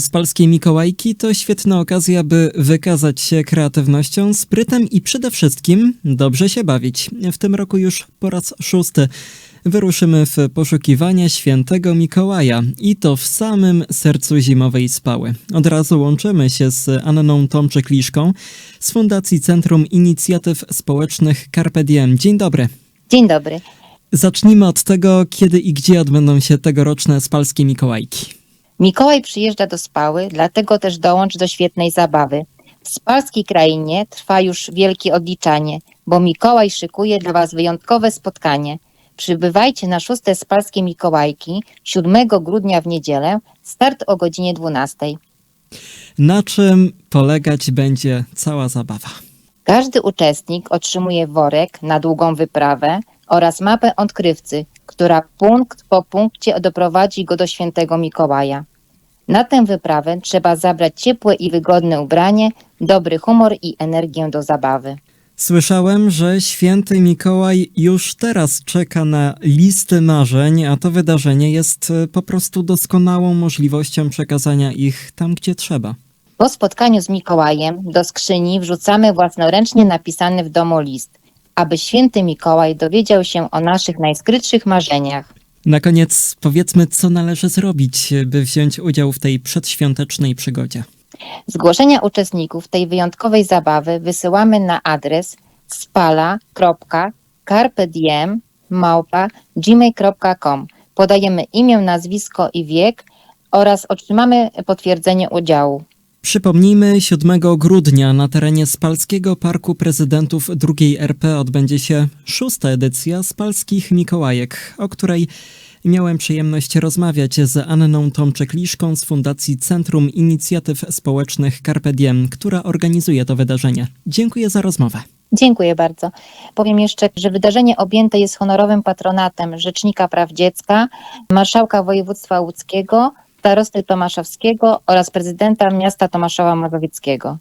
Spalskie Mikołajki to świetna okazja, by wykazać się kreatywnością, sprytem i przede wszystkim dobrze się bawić. W tym roku już po raz szósty wyruszymy w poszukiwania świętego Mikołaja i to w samym sercu zimowej spały. Od razu łączymy się z Anną Tomczyk-Liszką z Fundacji Centrum Inicjatyw Społecznych Carpe Diem. Dzień dobry. Dzień dobry. Zacznijmy od tego, kiedy i gdzie odbędą się tegoroczne Spalskie Mikołajki. Mikołaj przyjeżdża do Spały, dlatego też dołącz do świetnej zabawy. W spalskiej krainie trwa już wielkie odliczanie, bo Mikołaj szykuje dla Was wyjątkowe spotkanie. Przybywajcie na szóste Spalskie Mikołajki 7 grudnia w niedzielę, start o godzinie 12. Na czym polegać będzie cała zabawa? Każdy uczestnik otrzymuje worek na długą wyprawę oraz mapę odkrywcy, która punkt po punkcie doprowadzi go do świętego Mikołaja. Na tę wyprawę trzeba zabrać ciepłe i wygodne ubranie, dobry humor i energię do zabawy. Słyszałem, że święty Mikołaj już teraz czeka na listy marzeń, a to wydarzenie jest e, po prostu doskonałą możliwością przekazania ich tam, gdzie trzeba. Po spotkaniu z Mikołajem do skrzyni wrzucamy własnoręcznie napisany w domu list, aby święty Mikołaj dowiedział się o naszych najskrytszych marzeniach. Na koniec powiedzmy, co należy zrobić, by wziąć udział w tej przedświątecznej przygodzie. Zgłoszenia uczestników tej wyjątkowej zabawy wysyłamy na adres spala.carpediem.gmail.com Podajemy imię, nazwisko i wiek oraz otrzymamy potwierdzenie udziału. Przypomnijmy, 7 grudnia na terenie Spalskiego Parku Prezydentów II RP odbędzie się szósta edycja Spalskich Mikołajek, o której miałem przyjemność rozmawiać z Anną Tomczyk-Liszką z Fundacji Centrum Inicjatyw Społecznych Carpe Diem, która organizuje to wydarzenie. Dziękuję za rozmowę. Dziękuję bardzo. Powiem jeszcze, że wydarzenie objęte jest honorowym patronatem Rzecznika Praw Dziecka, Marszałka Województwa Łódzkiego, Starosty Tomaszowskiego oraz prezydenta miasta Tomaszowa Mazowieckiego.